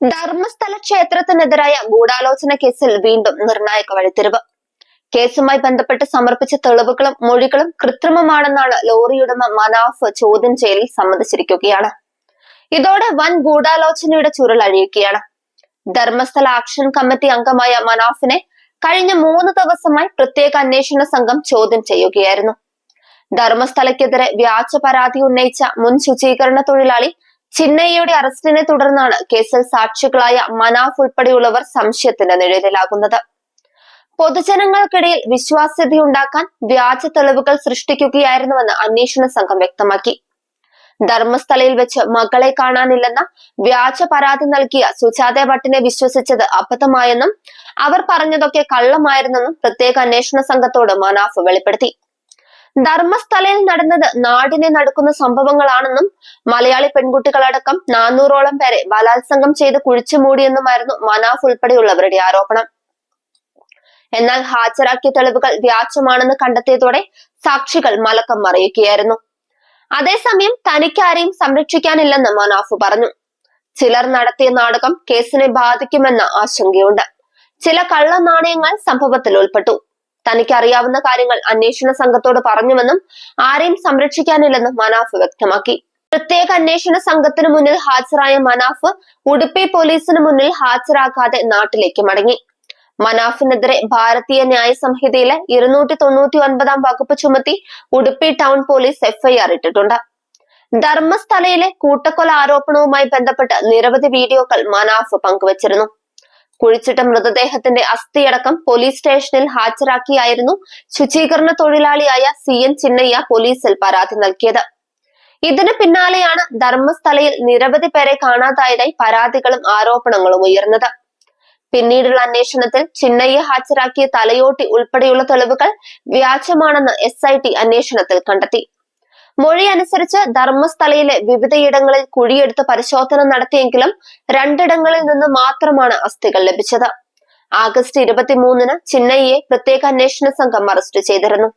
ധർമ്മസ്ഥല ക്ഷേത്രത്തിനെതിരായ ഗൂഢാലോചന കേസിൽ വീണ്ടും നിർണായക വഴിത്തിരിവ്. കേസുമായി ബന്ധപ്പെട്ട് സമർപ്പിച്ച തെളിവുകളും മൊഴികളും കൃത്രിമമാണെന്നാണ് ലോറിയുടമ മനാഫ് ചോദ്യം ചെയ്യലിൽ സമ്മതിച്ചിരിക്കുകയാണ്. ഇതോടെ വൻ ഗൂഢാലോചനയുടെ ചുരുൾ അഴിയുകയാണ്. ധർമ്മസ്ഥല ആക്ഷൻ കമ്മിറ്റി അംഗമായ മനാഫിനെ കഴിഞ്ഞ മൂന്ന് ദിവസമായി പ്രത്യേക അന്വേഷണ സംഘം ചോദ്യം ചെയ്യുകയായിരുന്നു. ധർമ്മസ്ഥലക്കെതിരെ വ്യാജ പരാതി ഉന്നയിച്ച മുൻ ശുചീകരണ തൊഴിലാളി ചിന്നയ്യയുടെ അറസ്റ്റിനെ തുടർന്നാണ് കേസിൽ സാക്ഷികളായ മനാഫ് ഉൾപ്പെടെയുള്ളവർ സംശയത്തിന്റെ നിഴലിലാകുന്നത്. പൊതുജനങ്ങൾക്കിടയിൽ വിശ്വാസ്യതയുണ്ടാക്കാൻ വ്യാജ തെളിവുകൾ സൃഷ്ടിക്കുകയായിരുന്നുവെന്ന് അന്വേഷണ സംഘം വ്യക്തമാക്കി. ധർമ്മസ്ഥലയിൽ വെച്ച് മകളെ കാണാനില്ലെന്ന വ്യാജ പരാതി നൽകിയ സുജാത ഭട്ടിനെ വിശ്വസിച്ചത് അബദ്ധമായെന്നും അവർ പറഞ്ഞതൊക്കെ കള്ളമായിരുന്നെന്നും പ്രത്യേക അന്വേഷണ സംഘത്തോട് മനാഫ് വെളിപ്പെടുത്തി. ധർമ്മസ്ഥലയിൽ നടന്നത് നാടിനെ നടക്കുന്ന സംഭവങ്ങളാണെന്നും മലയാളി പെൺകുട്ടികളടക്കം നാനൂറോളം പേരെ ബലാത്സംഗം ചെയ്ത് കുഴിച്ചു മൂടിയെന്നുമായിരുന്നു മനാഫ് ഉൾപ്പെടെയുള്ളവരുടെ ആരോപണം. എന്നാൽ ഹാജരാക്കിയ തെളിവുകൾ വ്യാജമാണെന്ന് കണ്ടെത്തിയതോടെ സാക്ഷികൾ മലക്കം മറിയുകയായിരുന്നു. അതേസമയം തനിക്കാരെയും സംരക്ഷിക്കാനില്ലെന്ന് മനാഫ് പറഞ്ഞു. ചിലർ നടത്തിയ നാടകം കേസിനെ ബാധിക്കുമെന്ന ആശങ്കയുണ്ട്. ചില കള്ള നാണയങ്ങൾ സംഭവത്തിൽ ഉൾപ്പെട്ടു. തനിക്ക് അറിയാവുന്ന കാര്യങ്ങൾ അന്വേഷണ സംഘത്തോട് പറഞ്ഞുവെന്നും ആരെയും സംരക്ഷിക്കാനില്ലെന്നും മനാഫ് വ്യക്തമാക്കി. പ്രത്യേക അന്വേഷണ സംഘത്തിനു മുന്നിൽ ഹാജരായ മനാഫ് ഉടുപ്പി പോലീസിന് മുന്നിൽ ഹാജരാക്കാതെ നാട്ടിലേക്ക് മടങ്ങി. മനാഫിനെതിരെ ഭാരതീയ ന്യായ സംഹിതയിലെ ഇരുന്നൂറ്റി തൊണ്ണൂറ്റി ഒൻപതാം വകുപ്പ് ചുമത്തി ഉടുപ്പി ടൗൺ പോലീസ് എഫ്ഐആർ ഇട്ടിട്ടുണ്ട്. ധർമ്മസ്ഥലയിലെ കൂട്ടക്കൊല ആരോപണവുമായി ബന്ധപ്പെട്ട് നിരവധി വീഡിയോകൾ മനാഫ് പങ്കുവച്ചിരുന്നു. കുഴിച്ചിട്ട മൃതദേഹത്തിന്റെ അസ്ഥിയടക്കം പോലീസ് സ്റ്റേഷനിൽ ഹാജരാക്കിയായിരുന്നു ശുചീകരണ തൊഴിലാളിയായ സി എൻ ചിന്നയ്യ പോലീസിൽ പരാതി നൽകിയത്. ഇതിന് പിന്നാലെയാണ് ധർമ്മസ്ഥലയിൽ നിരവധി പേരെ കാണാതായതായി പരാതികളും ആരോപണങ്ങളും ഉയർന്നത്. പിന്നീടുള്ള അന്വേഷണത്തിൽ ചിന്നയ്യ ഹാജരാക്കിയ തലയോട്ടി ഉൾപ്പെടെയുള്ള തെളിവുകൾ വ്യാജമാണെന്ന് എസ് ഐ ടി അന്വേഷണത്തിൽ കണ്ടെത്തി. മൊഴി അനുസരിച്ച് ധർമ്മസ്ഥലയിലെ വിവിധയിടങ്ങളിൽ കുഴിയെടുത്ത് പരിശോധന നടത്തിയെങ്കിലും രണ്ടിടങ്ങളിൽ നിന്ന് മാത്രമാണ് അസ്ഥികൾ ലഭിച്ചത്. ആഗസ്റ്റ് ഇരുപത്തിമൂന്നിന് ചിന്നയ്യെ പ്രത്യേക അന്വേഷണ സംഘം അറസ്റ്റ് ചെയ്തിരുന്നു.